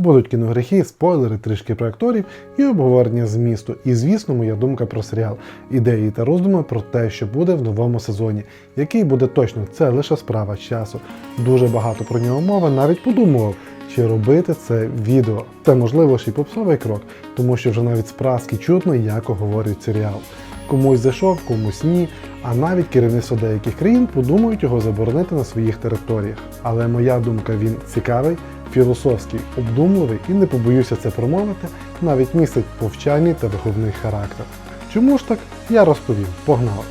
Будуть кіногрехи, спойлери, трішки про акторів і обговорення змісту. І, звісно, моя думка про серіал, ідеї та роздуми про те, що буде в новому сезоні. Який буде точно, це лише справа часу. Дуже багато про нього мови, навіть подумував, чи робити це відео. Це можливо ще й попсовий крок, тому що вже навіть з чутно, як говорить серіал. Комусь зайшов, комусь ні, а навіть керівництво деяких країн подумають його заборонити на своїх територіях. Але моя думка він цікавий, філософський, обдумливий і не побоюся це промовити, навіть містить повчальний та виховний характер. Чому ж так? Я розповім. Погнали!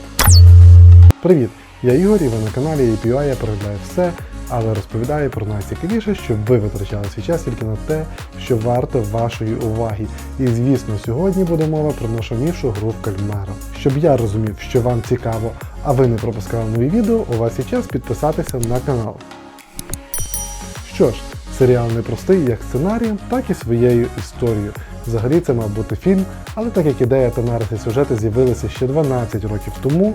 Привіт! Я Ігор і ви на каналі API я переглядаю все, але розповідаю про найцікавіше, щоб ви витрачали свій час тільки на те, що варто вашої уваги. І звісно, сьогодні буде мова про нашу мішу гру в кальмара. Щоб я розумів, що вам цікаво, а ви не пропускали нові відео, у вас є час підписатися на канал. Що ж, серіал не простий як сценарієм, так і своєю історією. Взагалі це мав бути фільм, але так як ідея та нариси сюжети з'явилися ще 12 років тому,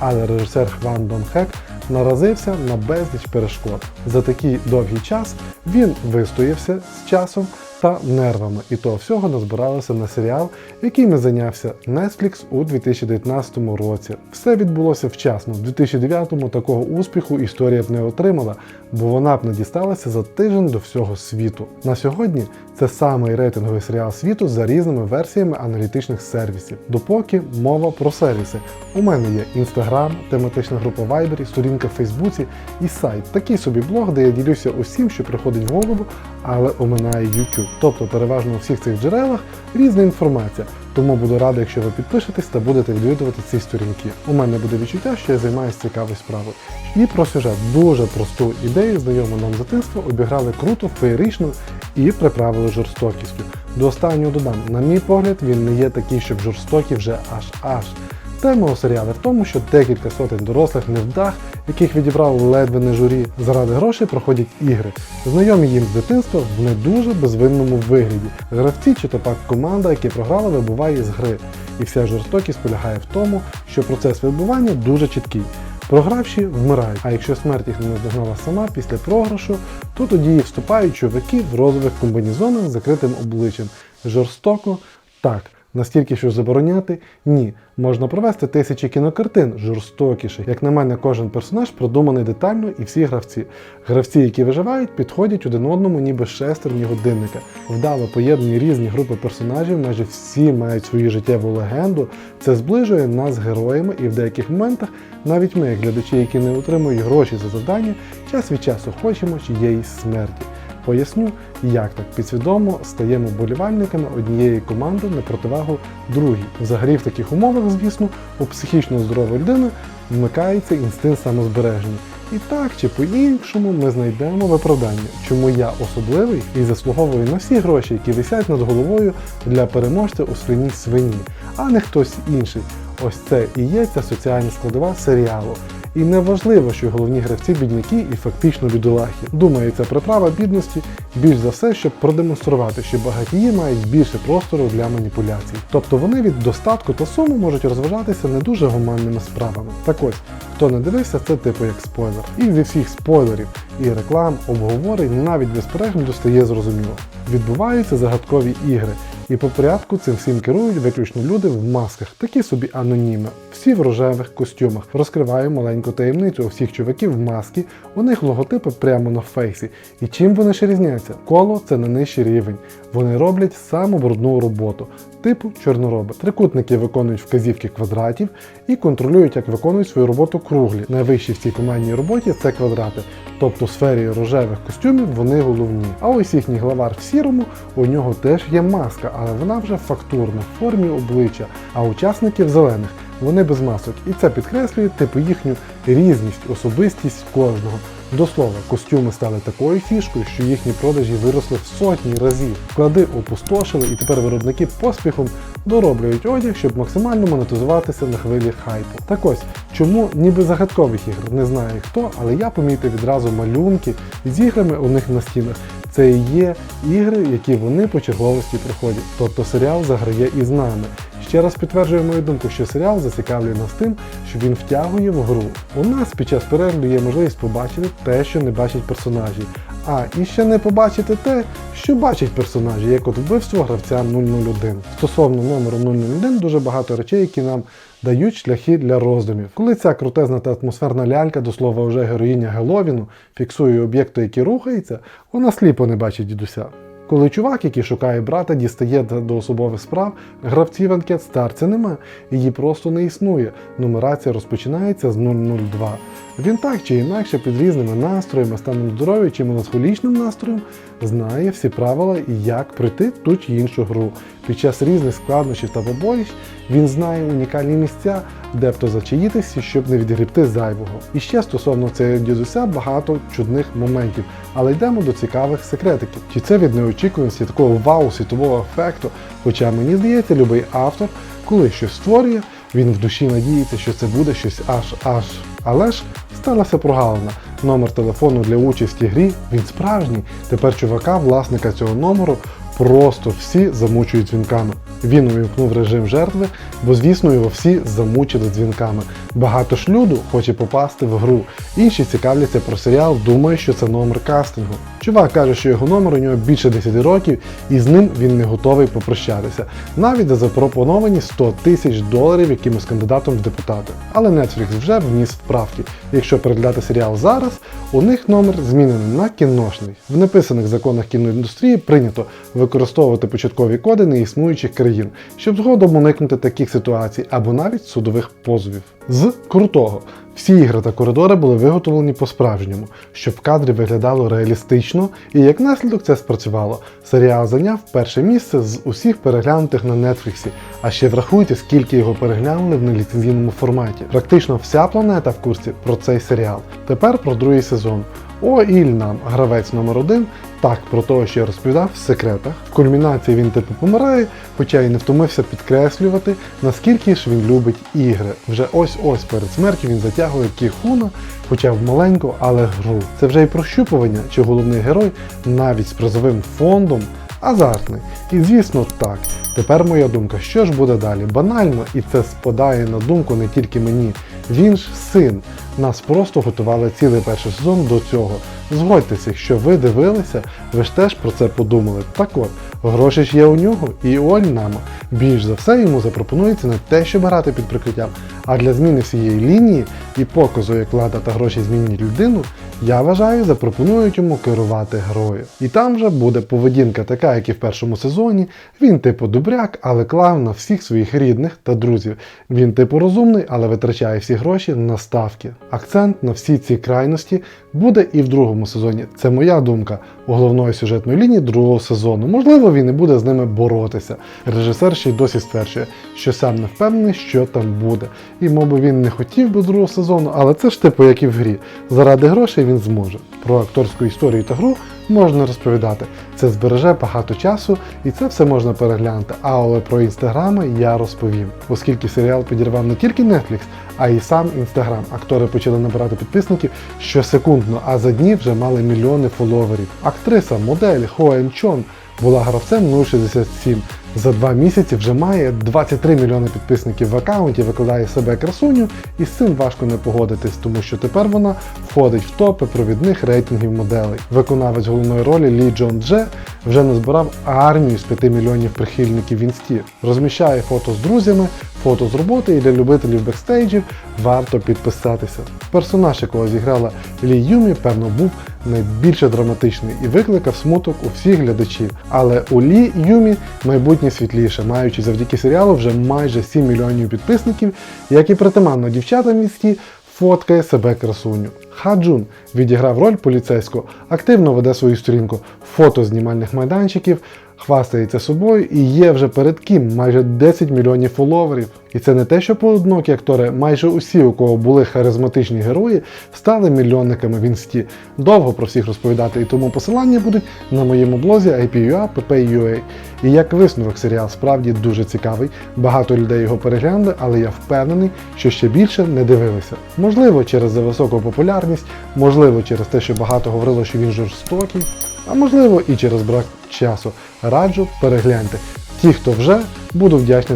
але режисер Хван Дон Хек наразився на безліч перешкод. За такий довгий час він вистоявся з часом та нервами, і того всього назбиралося на серіал, яким зайнявся Netflix у 2019 році. Все відбулося вчасно. В 2009-му такого успіху історія б не отримала, бо вона б не дісталася за тиждень до всього світу. На сьогодні це самий рейтинговий серіал світу за різними версіями аналітичних сервісів. Допоки мова про сервіси. У мене є Instagram, тематична група Viber, сторінка в Фейсбуці і сайт. Такий собі блог, де я ділюся усім, що приходить в голову, але оминає YouTube. Тобто переважно у всіх цих джерелах різна інформація. Тому буду радий, якщо ви підпишетесь та будете відвідувати ці сторінки. У мене буде відчуття, що я займаюся цікавою справою. І про сюжет дуже просту ідею, знайому нам з дитинства, обіграли круто, феєрично і приправили жорстокістю. До останнього додам, на мій погляд, він не є такий, щоб жорстокий вже аж аж. Тема у серіалі в тому, що декілька сотень дорослих невдах, яких відібрав ледве не журі, заради грошей проходять ігри, знайомі їм з дитинства в не дуже безвинному вигляді. Гравці чи то пак команда, які програли, вибуває з гри. І вся жорстокість полягає в тому, що процес вибування дуже чіткий. Програвші вмирають, а якщо смерть їх не наздогнала сама після програшу, то тоді вступають чоловіки в розових комбінезонах з закритим обличчям. Жорстоко так. Настільки, що забороняти? Ні. Можна провести тисячі кінокартин жорстокіше. Як на мене, кожен персонаж продуманий детально і всі гравці. Гравці, які виживають, підходять один одному, ніби шестерні годинника. Вдало поєднані різні групи персонажів, майже всі мають свою життєву легенду. Це зближує нас з героями, і в деяких моментах навіть ми, як глядачі, які не отримують гроші за завдання, час від часу хочемо чиєїсь смерті. Поясню, як так підсвідомо стаємо болівальниками однієї команди на противагу другій. Взагалі в таких умовах, звісно, у психічно здорової людини вмикається інстинкт самозбереження. І так чи по-іншому ми знайдемо виправдання, чому я особливий і заслуговую на всі гроші, які висять над головою для переможця у свиній свині, а не хтось інший. Ось це і є ця соціальна складова серіалу. І не важливо, що головні гравці бідняки і фактично бідолахи. Думаю, це приправа бідності більш за все, щоб продемонструвати, що багатії мають більше простору для маніпуляцій. Тобто вони від достатку та суму можуть розважатися не дуже гуманними справами. Так ось, хто не дивився, це типу як спойлер. І зі всіх спойлерів і реклам, обговорень, навіть без перегляду стає зрозуміло. Відбуваються загадкові ігри. І по порядку цим всім керують виключно люди в масках, такі собі аноніми, всі в рожевих костюмах. Розкриваю маленьку таємницю у всіх чуваків в маски, у них логотипи прямо на фейсі. І чим вони ще різняться? Коло це не нижчий рівень. Вони роблять саму брудну роботу, типу чорнороби. Трикутники виконують вказівки квадратів і контролюють, як виконують свою роботу круглі. Найвищі в цій командній роботі це квадрати. Тобто в сфері рожевих костюмів вони головні. А ось їхній главар в сірому, у нього теж є маска, але вона вже фактурна, в формі обличчя, а учасники зелених. Вони без масок, і це підкреслює типу їхню різність, особистість кожного. До слова, костюми стали такою фішкою, що їхні продажі виросли в сотні разів. Вклади опустошили, і тепер виробники поспіхом дороблюють одяг, щоб максимально монетизуватися на хвилі хайпу. Так ось, чому ніби загадкових ігр не знає хто, але я помітив відразу малюнки з іграми у них на стінах. Це і є ігри, які вони по черговості проходять. Тобто серіал заграє із нами. Ще раз підтверджує мою думку, що серіал зацікавлює нас тим, що він втягує в гру. У нас під час перегляду є можливість побачити те, що не бачать персонажі. А і ще не побачити те, що бачать персонажі, як от вбивство гравця 001. Стосовно номеру 001 дуже багато речей, які нам дають шляхи для роздумів. Коли ця крутезна та атмосферна лялька, до слова, вже героїня Геловіну, фіксує об'єкти, які рухаються, вона сліпо не бачить дідуся. Коли чувак, який шукає брата, дістає до особових справ, гравців анкет старця нема, її просто не існує. Нумерація розпочинається з 002. Він так чи інакше під різними настроями, станом здоров'я чи меланхолічним настроєм знає всі правила і як пройти ту чи іншу гру. Під час різних складнощів та побоїщ він знає унікальні місця, де б то зачаїтися, щоб не відгрібти зайвого. І ще стосовно цього дідуся багато чудних моментів, але йдемо до цікавих секретиків. Чи це від неочікуваності такого вау світового ефекту? Хоча мені здається, любий автор, коли щось створює, він в душі надіється, що це буде щось аж аж. Але ж сталася прогалина. Номер телефону для участі в грі він справжній. Тепер чувака, власника цього номеру, просто всі замучують дзвінками. Він увімкнув режим жертви, бо, звісно, його всі замучили дзвінками. Багато ж люду хоче попасти в гру. Інші цікавляться про серіал, думають, що це номер кастингу. Чувак каже, що його номер у нього більше 10 років, і з ним він не готовий попрощатися. Навіть за запропоновані 100 тисяч доларів якимось кандидатом в депутати. Але Netflix вже вніс вправки. Якщо переглядати серіал зараз, у них номер змінений на кіношний. В неписаних законах кіноіндустрії прийнято використовувати початкові коди неіснуючих країн, щоб згодом уникнути таких ситуацій або навіть судових позовів. З крутого. Всі ігри та коридори були виготовлені по-справжньому, щоб в кадрі виглядало реалістично, і як наслідок це спрацювало. Серіал зайняв перше місце з усіх переглянутих на Нетфліксі, а ще врахуйте, скільки його переглянули в неліцензійному форматі. Практично вся планета в курсі про цей серіал. Тепер про другий сезон. О, Іль нам, гравець номер один, так про того, що я розповідав в секретах. В кульмінації він типу помирає, хоча й не втомився підкреслювати, наскільки ж він любить ігри. Вже ось-ось перед смертю він затягує кіхуна, хоча в маленьку, але гру. Це вже і прощупування, чи головний герой навіть з призовим фондом азартний. І звісно так. Тепер моя думка, що ж буде далі? Банально, і це спадає на думку не тільки мені. Він ж син. Нас просто готували цілий перший сезон до цього. Згодьтеся, якщо ви дивилися, ви ж теж про це подумали. Так от, гроші ж є у нього, і Оль нама. Більш за все йому запропонується не те, щоб грати під прикриттям, а для зміни всієї лінії і показу, як влада та гроші змінюють людину, я вважаю, запропонують йому керувати грою. І там вже буде поведінка така, як і в першому сезоні. Він типу добряк, але клав на всіх своїх рідних та друзів. Він типу розумний, але витрачає всі гроші на ставки. Акцент на всі ці крайності буде і в другому сезоні. Це моя думка у головної сюжетної лінії другого сезону. Можливо, він і буде з ними боротися. Режисер ще й досі стверджує, що сам не впевнений, що там буде. І, моби, він не хотів би другого сезону, але це ж типу як і в грі. Заради грошей він зможе. Про акторську історію та гру можна розповідати. Це збереже багато часу і це все можна переглянути. Але про інстаграми я розповім, оскільки серіал підірвав не тільки Netflix, а й сам інстаграм. Актори почали набирати підписників щосекундно, а за дні вже мали мільйони фоловерів. Актриса, модель Хоен Чон була гравцем 067. За два місяці вже має 23 мільйони підписників в аккаунті, викладає себе красуню, і з цим важко не погодитись, тому що тепер вона входить в топи провідних рейтингів моделей. Виконавець головної ролі Лі Джон Дже вже назбирав армію з 5 мільйонів прихильників в інсті. Розміщає фото з друзями, фото з роботи і для любителів бекстейджів варто підписатися. Персонаж, якого зіграла Лі Юмі, певно, був найбільше драматичний і викликав смуток у всіх глядачів. Але у Лі Юмі майбутнє світліше, маючи завдяки серіалу вже майже 7 мільйонів підписників, як і притаманно в місті фоткає себе красуню. Хаджун відіграв роль поліцейського, активно веде свою сторінку фото знімальних майданчиків, хвастається собою і є вже перед ким майже 10 мільйонів фоловерів. І це не те, що поодинокі актори, майже усі, у кого були харизматичні герої, стали мільйонниками в інсті. Довго про всіх розповідати, і тому посилання будуть на моєму блозі IPUA. І як висновок серіал справді дуже цікавий. Багато людей його переглянули, але я впевнений, що ще більше не дивилися. Можливо, через за високу популярність, можливо, через те, що багато говорило, що він жорстокий, а можливо і через брак часу. Раджу перегляньте. Ті, хто вже, буду вдячний за.